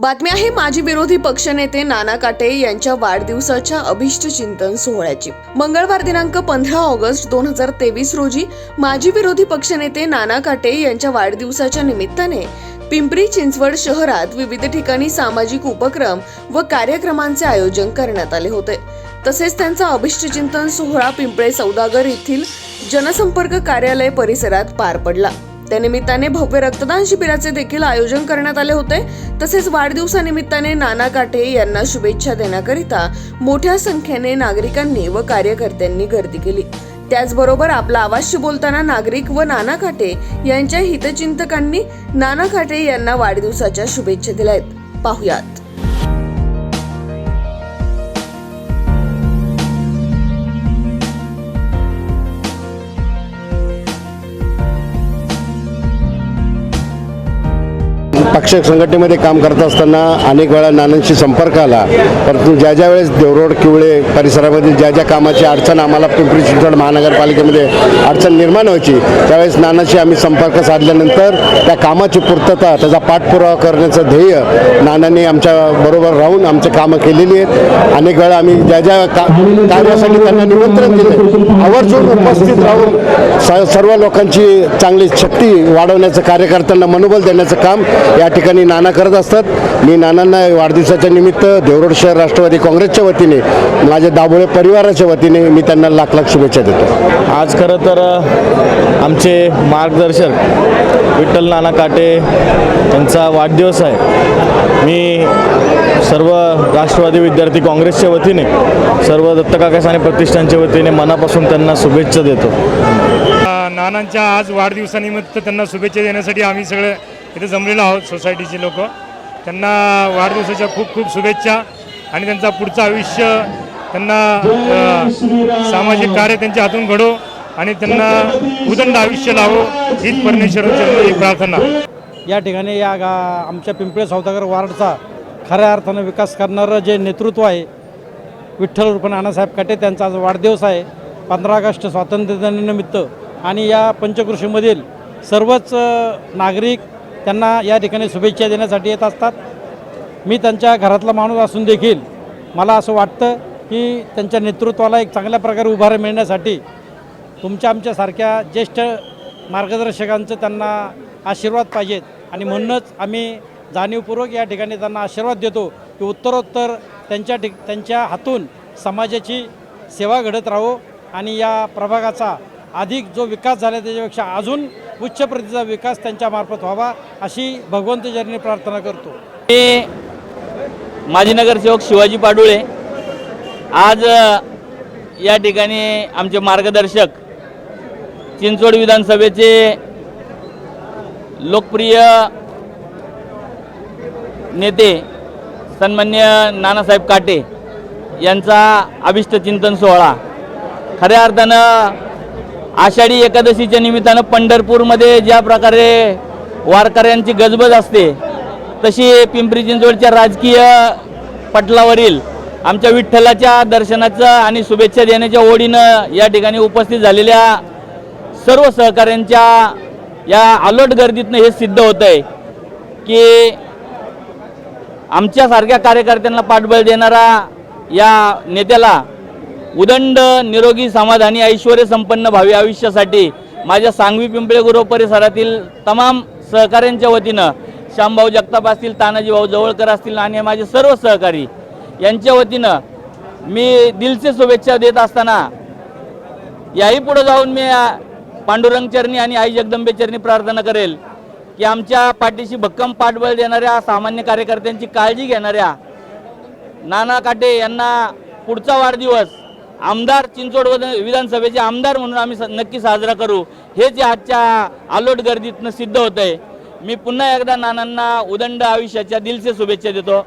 बातमी आहे माजी विरोधी पक्षनेते नाना काटे यांच्या वाढदिवसाच्या अभिष्ट चिंतन सोहळ्याची. मंगळवार दिनांक पंधरा ऑगस्ट दोन हजार तेवीस रोजी माजी विरोधी पक्षनेते नाना काटे यांच्या वाढदिवसाच्या निमित्ताने पिंपरी चिंचवड शहरात विविध ठिकाणी सामाजिक उपक्रम व कार्यक्रमांचे आयोजन करण्यात आले होते. तसेच त्यांचा अभिष्ट चिंतन सोहळा पिंपळे सौदागर येथील जनसंपर्क कार्यालय परिसरात पार पडला. त्यानिमित्ताने भव्य रक्तदान शिबिराचे देखील आयोजन करण्यात आले होते. तसेच वाढदिवसानिमित्ताने नाना काटे यांना शुभेच्छा देण्याकरिता मोठ्या संख्येने नागरिकांनी व कार्यकर्त्यांनी गर्दी केली. त्याचबरोबर आपला आवाजशी बोलताना नागरिक व नाना काटे यांच्या हितचिंतकांनी नाना काटे यांना वाढदिवसाच्या शुभेच्छा दिल्या आहेत. पाहुयात. पक्ष संघटनेमध्ये काम करत असताना अनेक वेळा नानांशी संपर्क आला. परंतु ज्या ज्या वेळेस देवरोड किवळे परिसरामध्ये ज्या ज्या कामाची अडचण आम्हाला पिंपरी चिंचवड महानगरपालिकेमध्ये अडचण निर्माण व्हायची त्यावेळेस नानांशी आम्ही संपर्क साधल्यानंतर त्या कामाची पूर्तता त्याचा पाठपुरावा करण्याचं ध्येय नानांनी आमच्या बरोबर राहून आमचे कामं केलेली आहेत. अनेक वेळा आम्ही ज्या ज्या का कार्यासाठी त्यांना निमंत्रण दिले. आवर्जून उपस्थित राहून स- सर्व लोकांची चांगली शक्ती वाढवण्याचं कार्यकर्त्यांना मनोबल देण्याचं काम या ठिकाणी नाना करत असतात. मी नानांना वाढदिवसाच्या निमित्त देवरोड शहर राष्ट्रवादी काँग्रेसच्या वतीने माझ्या दाभोळे परिवाराच्या वतीने मी त्यांना लाख लाख शुभेच्छा देतो. आज खरं तर आमचे मार्गदर्शक विठ्ठल नाना काटे यांचा वाढदिवस आहे. मी सर्व राष्ट्रवादी विद्यार्थी काँग्रेसच्या वतीने सर्व दत्तकाका साने प्रतिष्ठानच्या वतीने मनापासून त्यांना शुभेच्छा देतो. नानांच्या आज वाढदिवसानिमित्त त्यांना शुभेच्छा देण्यासाठी आम्ही सगळे इथे जमलेलो आहोत सोसायटीचे लोक. त्यांना वाढदिवसाच्या खूप खूप शुभेच्छा आणि त्यांचा पुढचं आयुष्य त्यांना सामाजिक कार्य त्यांच्या हातून घडो आणि त्यांना उदंड आयुष्य लावो हीच परमेश्वराची प्रार्थना. या ठिकाणी या गा आमच्या पिंपळे सौदागर वार्डचा खऱ्या अर्थानं विकास करणारं जे नेतृत्व आहे विठ्ठल उर्फ नानासाहेब काटे त्यांचा आज वाढदिवस आहे. पंधरा ऑगस्ट स्वातंत्र्यदिनानिमित्त आणि या पंचकृषीमधील सर्वच नागरिक त्यांना या ठिकाणी शुभेच्छा देण्यासाठी येत असतात. मी त्यांच्या घरातला माणूस असून देखील मला असं वाटतं की त्यांच्या नेतृत्वाला एक चांगल्या प्रकारे उभारी मिळण्यासाठी तुमच्या आमच्यासारख्या ज्येष्ठ मार्गदर्शकांचं त्यांना आशीर्वाद पाहिजेत. आणि म्हणूनच आम्ही जाणीवपूर्वक या ठिकाणी त्यांना आशीर्वाद देतो की उत्तरोत्तर त्यांच्या ठिक त्यांच्या हातून समाजाची सेवा घडत राहो. आणि या प्रभागाचा अधिक जो विकास झाला त्याच्यापेक्षा अजून उच्च प्रतीचा विकास त्यांच्यामार्फत व्हावा अशी भगवंतचरणी प्रार्थना करतो. मी माजी नगरसेवक शिवाजी पाडुळे. आज या ठिकाणी आमचे मार्गदर्शक चिंचवड विधानसभेचे लोकप्रिय नेते सन्मान्य नानासाहेब काटे यांचा अभिष्ट चिंतन सोहळा. खऱ्या अर्थानं आषाढी एकादशीच्या निमित्तानं पंढरपूरमध्ये ज्या प्रकारे वारकऱ्यांची गजबज असते तशी पिंपरी चिंचवडच्या राजकीय पटलावरील आमच्या विठ्ठलाच्या दर्शनाचं आणि शुभेच्छा देण्याच्या ओढीनं या ठिकाणी उपस्थित झालेल्या सर्व सहकाऱ्यांच्या या आलोट गर्दीतनं हे सिद्ध होतं आहे की आमच्यासारख्या कार्यकर्त्यांना पाठबळ देणारा या नेत्याला उदंड निरोगी समाधानी ऐश्वर संपन्न भावी आयुष्यासाठी माझ्या सांगवी पिंपळे गुरव परिसरातील तमाम सहकाऱ्यांच्या वतीनं श्यामभाऊ जगताप असतील तानाजी भाऊ जवळकर असतील आणि माझे सर्व सहकारी यांच्या वतीनं मी दिलचे शुभेच्छा देत असताना याही पुढे जाऊन मी पांडुरंग चरणी आणि आई जगदंबे चरणी प्रार्थना करेल की आमच्या पाठीशी भक्कम पाठबळ देणाऱ्या सामान्य कार्यकर्त्यांची काळजी घेणाऱ्या नाना काटे यांना पुढचा वाढदिवस आमदार चिंचवड विधानसभेचे आमदार म्हणून आम्ही नक्की साजरा करू. हेच जे आजच्या आलोट गर्दीतनं सिद्ध होत आहे मी पुन्हा एकदा नानांना उदंड आयुष्याच्या दिलसे शुभेच्छा देतो.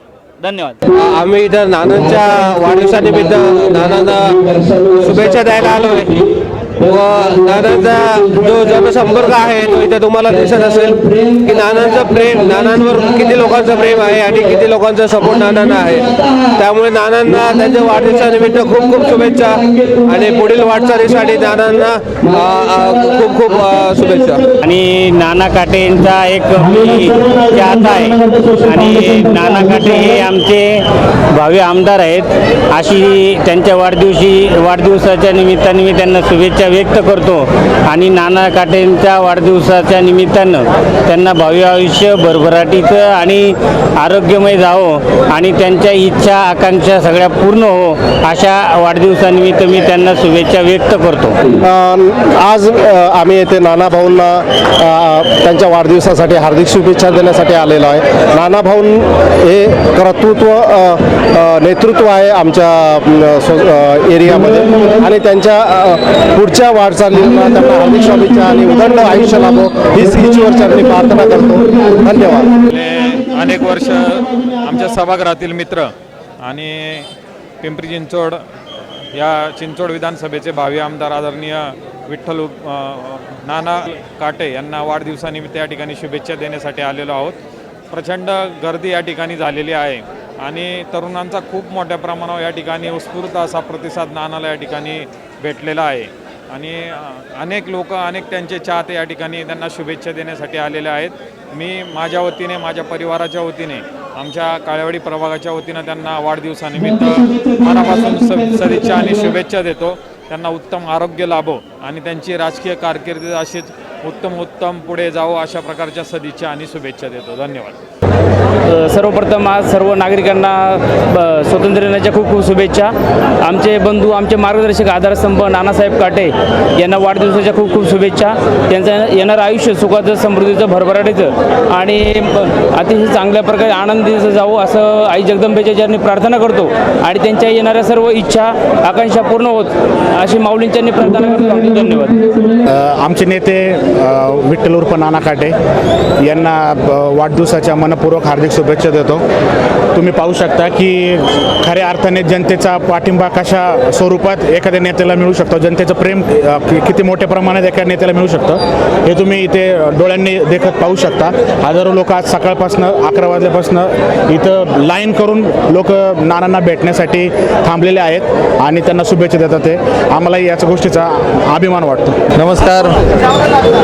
धन्यवाद. आम्ही इथं नानांच्या वाढदिवसानिमित्त नानांना शुभेच्छा द्यायला आलो आहे. व नानांचा जो जनसंपर्क आहे तो इथे तुम्हाला दिसत असेल की नानांचं प्रेम नानांवर किती लोकांचं प्रेम आहे आणि किती लोकांचा सपोर्ट नानांना आहे. त्यामुळे नानांना त्यांच्या वाढदिवसानिमित्त खूप खूप शुभेच्छा आणि पुढील वाटचालीसाठी नानांना खूप खूप शुभेच्छा. आणि नाना काटे यांचा एक मी चाहता आहे. आणि नाना काटे हे आमचे भावी आमदार आहेत. अशी त्यांच्या वाढदिवशी वाढदिवसाच्या निमित्ताने मी त्यांना शुभेच्छा व्यक्त करतो. आणि नाना काटेंच्या वाढदिवसाच्या निमित्तानं त्यांना भावी आयुष्य भरभराटीचं आणि आरोग्यमय जावं आणि त्यांच्या इच्छा आकांक्षा सगळ्या पूर्ण हो अशा वाढदिवसानिमित्त मी त्यांना शुभेच्छा व्यक्त करतो. आज आम्ही येथे नाना भाऊंना त्यांच्या वाढदिवसासाठी हार्दिक शुभेच्छा देण्यासाठी आलेलो आहे. नाना हे कर्तृत्व नेतृत्व आहे आमच्या एरियामध्ये. आणि त्यांच्या पुढच्या वाटचालींना त्यांना हार्दिक शुभेच्छा आणि उदंड आयुष्य लाभो हीच ईश्वरचरणी प्रार्थना करतो. धन्यवाद. अनेक वर्ष आमच्या सभागृहातील मित्र आणि पिंपरी चिंचवड या चिंचवड विधानसभेचे भावी आमदार आदरणीय विठ्ठल उप- नाना काटे यांना वाढदिवसानिमित्त या ठिकाणी शुभेच्छा देण्यासाठी आलेलो आहोत. प्रचंड गर्दी या ठिकाणी झालेली आहे. आणि तरुणांचा खूप मोठ्या प्रमाणावर या ठिकाणी उत्स्फूर्त असा प्रतिसाद नानाला या ठिकाणी भेटलेला आहे. आणि अनेक लोक अनेक त्यांचे चाहते या ठिकाणी त्यांना शुभेच्छा देण्यासाठी आलेले आहेत. मी माझ्या वतीने माझ्या परिवाराच्या वतीने आमच्या काळेवाडी प्रभागाच्या वतीनं त्यांना वाढदिवसानिमित्त मनापासून स सदिच्छा आणि शुभेच्छा देतो. त्यांना उत्तम आरोग्य लाभो आणि त्यांची राजकीय कारकीर्द अशीच उत्तम उत्तम पुढे जावं अशा प्रकारच्या सदिच्छा आणि शुभेच्छा देतो. धन्यवाद. सर्वप्रथम आज सर्व नागरिकांना ब- स्वातंत्र्य दिनाच्या खूप खूप शुभेच्छा. आमचे बंधू आमचे मार्गदर्शक आधारस्तंभ नानासाहेब काटे यांना वाढदिवसाच्या खूप खूप शुभेच्छा. त्यांचं येणारं आयुष्य सुखाचं समृद्धीचं भरभराटीचं आणि ब- अतिशय चांगल्या प्रकारे आनंदीचं जावं असं आई जगदंबेच्या चरणी प्रार्थना करतो. आणि त्यांच्या येणाऱ्या सर्व इच्छा आकांक्षा पूर्ण होत अशी माऊलींच्यांनी प्रार्थना करतो. धन्यवाद. आमचे नेते विठ्ठल उर्फ नाना काटे यांना ब- वाढदिवसाच्या मनपूर्वक हार्दिक शुभेच्छा. शुभेच्छा देतो. तुम्ही पाहू शकता की खऱ्या अर्थाने जनतेचा पाठिंबा कशा स्वरूपात एखाद्या नेत्याला मिळू शकतो? जनतेचं प्रेम किती मोठ्या प्रमाणात एका नेत्याला मिळू शकतं? हे तुम्ही इथे डोळ्यांनी देखत पाहू शकता. हजारो लोक आज सकाळपासून अकरा वाजल्यापासून इथं लाईन करून लोक नानांना भेटण्यासाठी थांबलेले आहेत आणि त्यांना शुभेच्छा देतात ते. आम्हालाही याच गोष्टीचा अभिमान वाटतो. नमस्कार.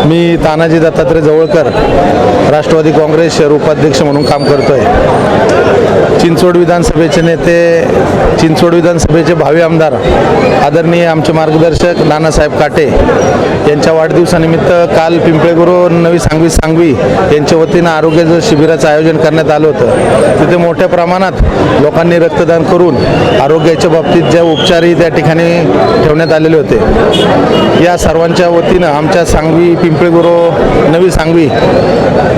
मी तानाजी दत्तात्रय जवळकर राष्ट्रवादी काँग्रेस शहर उपाध्यक्ष म्हणून काम करतो. करतोय चिंचवड विधानसभेचे नेते चिंचवड विधानसभेचे भावी आमदार आदरणीय आमचे मार्गदर्शक नानासाहेब काटे यांच्या वाढदिवसानिमित्त काल पिंपळेगुरू नवी सांगवी सांगवी यांच्या वतीनं आरोग्याचं शिबिराचं आयोजन करण्यात आलं होतं. तिथे मोठ्या प्रमाणात लोकांनी रक्तदान करून आरोग्याच्या बाबतीत ज्या उपचारही त्या ठिकाणी ठेवण्यात आलेले होते. या सर्वांच्या वतीनं आमच्या सांगवी पिंपळेगुरू नवी सांगवी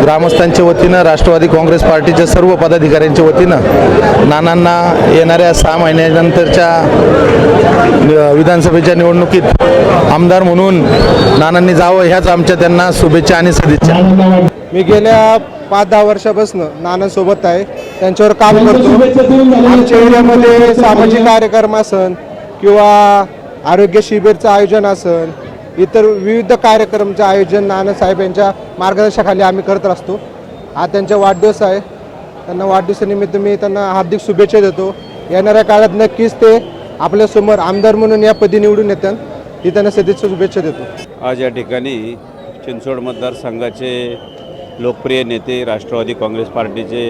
ग्रामस्थांच्या वतीनं राष्ट्रवादी काँग्रेस पार्टीच्या सर्व पदाधिकाऱ्यांच्या वतीनं नानांना येणाऱ्या सहा महिन्यानंतरच्या विधानसभेच्या निवडणुकीत आमदार म्हणून नानांनी जावं ह्याच आमच्या त्यांना शुभेच्छा आणि सदिच्छा. मी गेल्या पाच दहा वर्षापासून नानांसोबत आहे. त्यांच्यावर काम करतो. आमच्या एरियामध्ये सामाजिक कार्यक्रम असन किंवा आरोग्य शिबिरचं आयोजन असन इतर विविध कार्यक्रमचं आयोजन नानासाहेब यांच्या मार्गदर्शनाखाली आम्ही करत असतो. हा त्यांचा वाढदिवस आहे. त्यांना वाढदिवसानिमित्त मी त्यांना हार्दिक शुभेच्छा देतो. येणाऱ्या काळात नक्कीच ते आपल्यासमोर आमदार म्हणून या पदी निवडून येतात ही त्यांना सदिच्छा शुभेच्छा देतो. आज या ठिकाणी चिंचवड मतदारसंघाचे लोकप्रिय नेते राष्ट्रवादी काँग्रेस पार्टीचे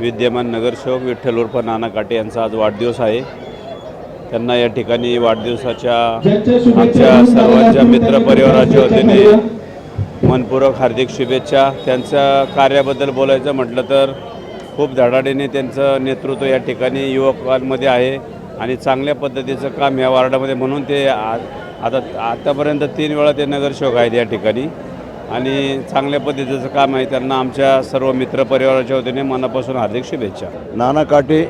विद्यमान नगरसेवक विठ्ठल उर्फ नाना काटे यांचा आज वाढदिवस आहे. त्यांना या ठिकाणी वाढदिवसाच्या आमच्या सर्वांच्या मित्रपरिवाराच्या वतीने मनपूर्वक हार्दिक शुभेच्छा. त्यांच्या कार्याबद्दल बोलायचं म्हटलं तर खूप धडाडीने त्यांचं नेतृत्व या ठिकाणी युवकांमध्ये आहे. आणि चांगल्या पद्धतीचं काम या वार्डामध्ये म्हणून ते आ- आता आतापर्यंत तीन वेळा ते नगरसेवक आहेत या ठिकाणी. आणि चांगल्या पद्धतीचं काम आहे त्यांना आमच्या सर्व मित्रपरिवाराच्या वतीने मनापासून हार्दिक शुभेच्छा. नाना काटे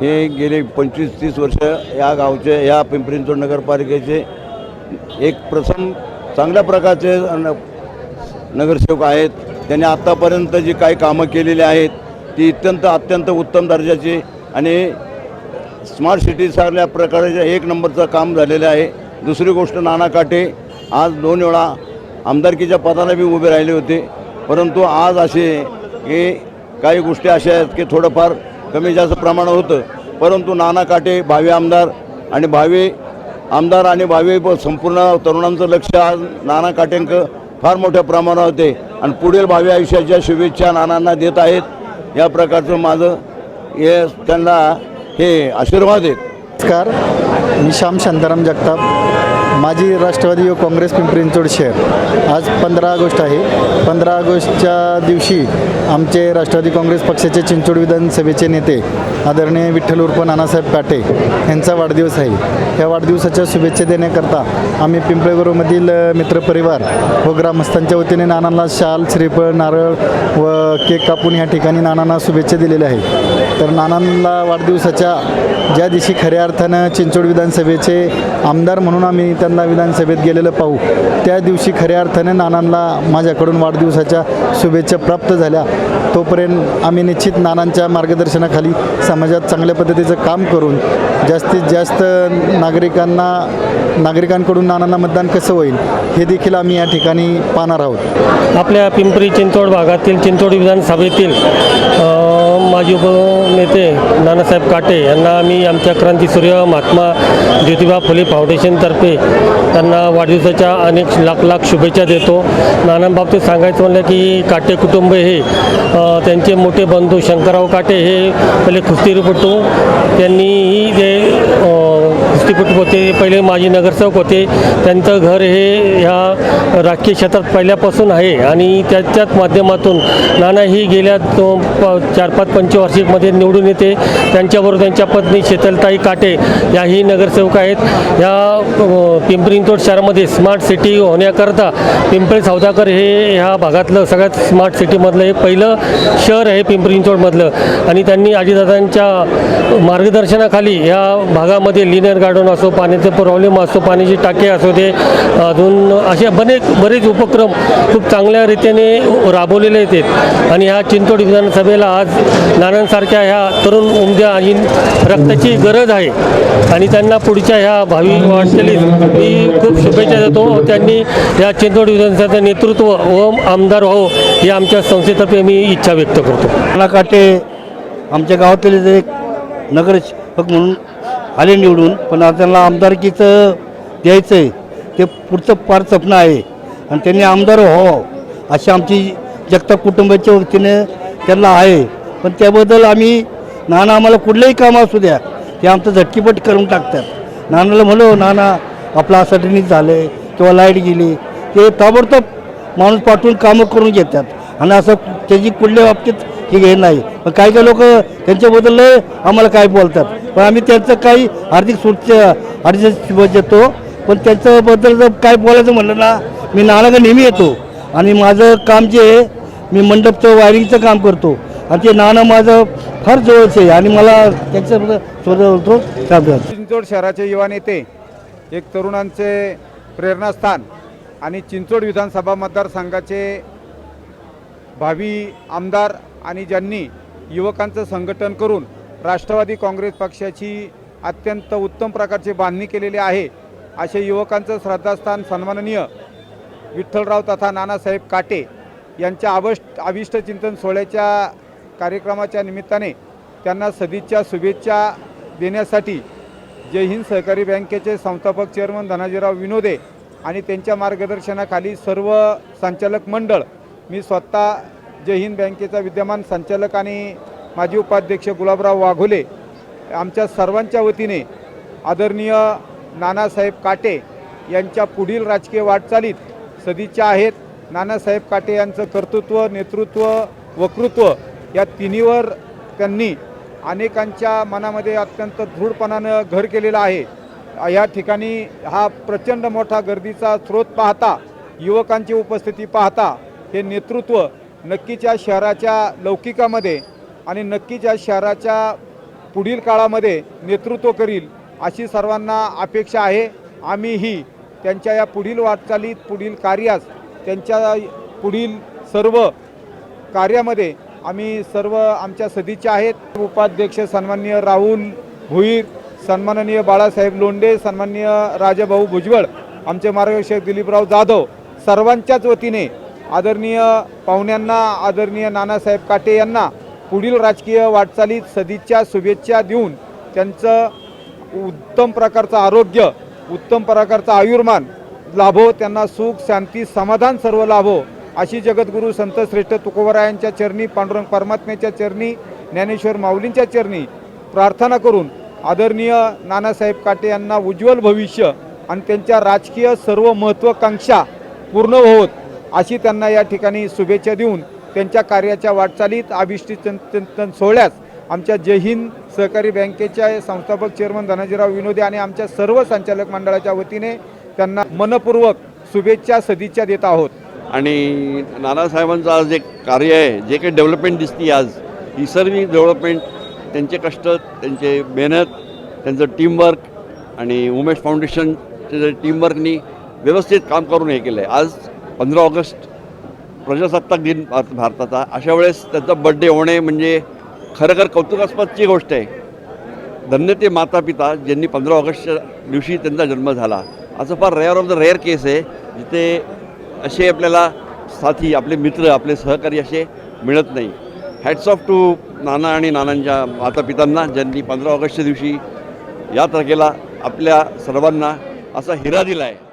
हे गेले पंचवीस तीस वर्ष या गावचे या पिंपरी नगरपालिकेचे एक प्रथम चांगल्या प्रकारचे न- नगरसेवक आहेत. त्यांनी आत्तापर्यंत जी काही कामं केलेली आहेत ती अत्यंत अत्यंत उत्तम दर्जाची आणि स्मार्ट सिटीसारख्या सारख्या एक नंबरचं काम झालेलं आहे. दुसरी गोष्ट नाना काटे आज दोन वेळा आमदारकीच्या पदाला बी उभे राहिले होते. परंतु आज असे की काही गोष्टी अशा आहेत की थोडंफार कमी जास्त प्रमाण होतं. परंतु नाना काटे भावी आमदार आणि भावी आमदार आणि भावी संपूर्ण तरुणांचं लक्ष आज नाना काटेंक फार मोठ्या प्रमाणावर होते. आणि पुढील भावी आयुष्याच्या शुभेच्छा नानांना देत आहेत. या प्रकारचं माझं हे त्यांना हे आशीर्वाद आहेत. नमस्कार मी श्याम शांताराम जगताप. माजी राष्ट्रवादी व काँग्रेस पिंपरी चिंचवड शहर. आज पंधरा ऑगस्ट आहे. पंधरा ऑगस्टच्या दिवशी आमचे राष्ट्रवादी काँग्रेस पक्षाचे चिंचवड विधानसभेचे नेते आदरणीय विठ्ठल उर्फ नानासाहेब काटे यांचा वाढदिवस आहे. या वाढदिवसाच्या शुभेच्छा देण्याकरता आम्ही पिंपळेगुरूमधील मित्रपरिवार व ग्रामस्थांच्या वतीने नानांना शाल श्रीफळ नारळ व केक कापून या ठिकाणी नानांना शुभेच्छा दिलेल्या आहेत. तर नानांना वाढदिवसाच्या ज्या दिवशी खऱ्या अर्थानं चिंचोड विधानसभेचे आमदार म्हणून आम्ही त्यांना विधानसभेत गेलेलं पाहू त्या दिवशी खऱ्या अर्थाने नानांना माझ्याकडून वाढदिवसाच्या शुभेच्छा प्राप्त झाल्या. तोपर्यंत आम्ही निश्चित नानांच्या मार्गदर्शनाखाली समाजात चांगल्या पद्धतीचं काम करून जास्तीत जास्त नागरिकांना नागरिकांकडून नानांना मतदान कसं होईल हे देखील आम्ही या ठिकाणी पाहणार आहोत. आपल्या पिंपरी चिंचवड भागातील चिंचवड विधानसभेतील माजी उपनेते नानासाहेब काटे यांना आम्ही आमच्या क्रांतीसूर्य महात्मा ज्योतिबा फुले फाउंडेशनतर्फे त्यांना वाढदिवसाच्या अनेक लाख लाख शुभेच्छा देतो. नानांबाबतीत सांगायचं म्हणलं की काटे कुटुंब हे त्यांचे मोठे बंधू शंकरराव काटे हे पहिले कुस्तीपटू त्यांनीही जे अ, होते पहिले माजी नगरसेवक होते त्यांचं घर हे ह्या राजकीय क्षेत्रात पहिल्यापासून आहे आणि त्याच्याच माध्यमातून नाना ही गेल्या चार पाच पंचवार्षिकमध्ये निवडून येते. त्यांच्याबरोबर त्यांच्या पत्नी शीतलताई काटे याही नगरसेवक आहेत. या पिंपरी चिंचवड शहरामध्ये स्मार्ट सिटी होण्याकरता पिंपरी सौदागर हे ह्या भागातलं सगळ्यात स्मार्ट सिटीमधलं हे पहिलं शहर आहे पिंपरी चिंचवडमधलं आणि त्यांनी आजीदादांच्या मार्गदर्शनाखाली या भागामध्ये लिनियर गार्डन असो पाण्याचा प्रॉब्लेम असो पाण्याची टाके असो ते अजून असे बरेच बरेच उपक्रम खूप चांगल्या रीतीने राबवलेले आहेत. आणि ह्या चिंचवड विधानसभेला आज नानांसारख्या ह्या तरुण उमद्या आणि रक्ताची गरज आहे. आणि त्यांना पुढच्या ह्या भावी वाटचालीत मी खूप शुभेच्छा देतो. त्यांनी या चिंचवड विधानसभेचं नेतृत्व व आमदार व्हावं ही आमच्या संस्थेतर्फे मी इच्छा व्यक्त करतो. मला काटे आमच्या गावातील एक नगर म्हणून आले निवडून पण आता त्यांना आमदारकीचं द्यायचं आहे ते पुढचं फार स्वप्न आहे. आणि त्यांनी आमदार व्हावं अशी आमची जगताप कुटुंबाच्या वतीने त्यांना आहे. पण त्याबद्दल आम्ही नाना आम्हाला कुठलंही काम असू द्या ते आमचं झटकीपट करून टाकतात. नानाला म्हणलो नाना आपलं असं झालं झालं किंवा लाइट गेली. ते ताबडतोब माणूस पाठवून कामं करून घेतात. आणि असं त्याची कुठल्या बाबतीत हे नाही. पण काही काही लोक त्यांच्याबद्दल आम्हाला काय बोलतात? पण आम्ही त्यांचं काही आर्थिक सुरक्षा आर्थिक शुभेच्छा देतो. पण त्यांच्याबद्दल जर काय बोलायचं म्हणलं ना मी नानाला नेहमी येतो. आणि माझं काम जे आहे मी मंडपचं वायरिंगचं काम करतो. आणि ते नाणं माझं फार जवळचं आहे. आणि मला त्यांच्याबद्दल शोधत. होतो चिंचवड शहराचे युवा नेते एक तरुणांचे प्रेरणास्थान आणि चिंचवड विधानसभा मतदारसंघाचे भावी आमदार आणि ज्यांनी युवकांचं संघटन करून राष्ट्रवादी काँग्रेस पक्षाची अत्यंत उत्तम प्रकारची बांधणी केलेली आहे. असे युवकांचं श्रद्धास्थान सन्माननीय विठ्ठलराव तथा नानासाहेब काटे यांच्या अवष्ट अविष्ट चिंतन सोहळ्याच्या कार्यक्रमाच्या निमित्ताने त्यांना सदिच्छा शुभेच्छा देण्यासाठी जय हिंद सहकारी बँकेचे संस्थापक चेअरमन धनाजीराव विनोदे आणि त्यांच्या मार्गदर्शनाखाली सर्व संचालक मंडळ मी स्वतः जय हिंद बँकेचा विद्यमान संचालक आणि माजी उपाध्यक्ष गुलाबराव वाघोले आमच्या सर्वांच्या वतीने आदरणीय नानासाहेब काटे यांच्या पुढील राजकीय वाटचालीत सदिच्छा आहेत. नानासाहेब काटे यांचं कर्तृत्व नेतृत्व वक्तृत्व या तिन्हीवर त्यांनी अनेकांच्या मनामध्ये अत्यंत दृढपणानं घर केलेलं आहे. या ठिकाणी हा प्रचंड मोठा गर्दीचा स्रोत पाहता युवकांची उपस्थिती पाहता हे नेतृत्व नक्कीच्या शहराच्या लौकिकामध्ये आणि नक्कीच या शहराच्या पुढील काळामध्ये नेतृत्व करील अशी सर्वांना अपेक्षा आहे. आम्हीही त्यांच्या या पुढील वाटचालीत पुढील कार्यास त्यांच्या पुढील सर्व कार्यामध्ये आम्ही सर्व आमच्या सदिच्छा आहेत. उपाध्यक्ष सन्माननीय राहुल भुईर सन्माननीय बाळासाहेब लोंडे सन्माननीय राजाभाऊ भुजबळ आमचे मार्गदर्शक दिलीपराव जाधव सर्वांच्याच वतीने आदरणीय पाहुण्यांना आदरणीय नानासाहेब काटे यांना पुढील राजकीय वाटचालीत सदिच्छा शुभेच्छा देऊन त्यांचं उत्तम प्रकारचं आरोग्य उत्तम प्रकारचं आयुर्मान लाभो त्यांना सुख शांती समाधान सर्व लाभो. अशी जगद्गुरू संतश्रेष्ठ तुकोबरायांच्या चरणी पांडुरंग परमात्म्याच्या चरणी ज्ञानेश्वर माऊलींच्या चरणी प्रार्थना करून आदरणीय नानासाहेब काटे यांना उज्ज्वल भविष्य आणि त्यांच्या राजकीय सर्व महत्त्वाकांक्षा पूर्ण होत अशी त्यांना या ठिकाणी शुभेच्छा देऊन त्यांच्या कार्याच्या वाटचालीत अभिष्टी चिंतन सोहळ्यास आमच्या जय हिंद सहकारी बँकेच्या संस्थापक चेअरमन धनाजीराव विनोदे आणि आमच्या सर्व संचालक मंडळाच्या वतीने त्यांना मनपूर्वक शुभेच्छा सदिच्छा देत आहोत. आणि नानासाहेबांचं आज जे कार्य आहे जे काही डेव्हलपमेंट दिसते आज ही सर्व डेव्हलपमेंट त्यांचे कष्ट त्यांचे मेहनत त्यांचं टीमवर्क आणि उमेश फाउंडेशनचे जे टीमवर्कनी व्यवस्थित काम करून हे केलं आहे आज पंधरा ऑगस्ट प्रजासत्ताक दिन भारताचा. अशा वेळेस त्याचा बड्डे होणे म्हणजे खरोखर कौतुकास्पदची गोष्ट आहे. धन्य ते माता पिता ज्यांनी पंधरा ऑगस्टच्या दिवशी त्यांचा जन्म झाला. असं फार rare of the rare case आहे जिथे असे आपल्याला साथी आपले मित्र आपले सहकारी असे मिळत नाही. हॅट्स ऑफ टू नाना आणि नानांच्या माता पितांना ज्यांनी पंधरा ऑगस्टच्या दिवशी या तारखेला आपल्या सर्वांना असा हिरा दिला आहे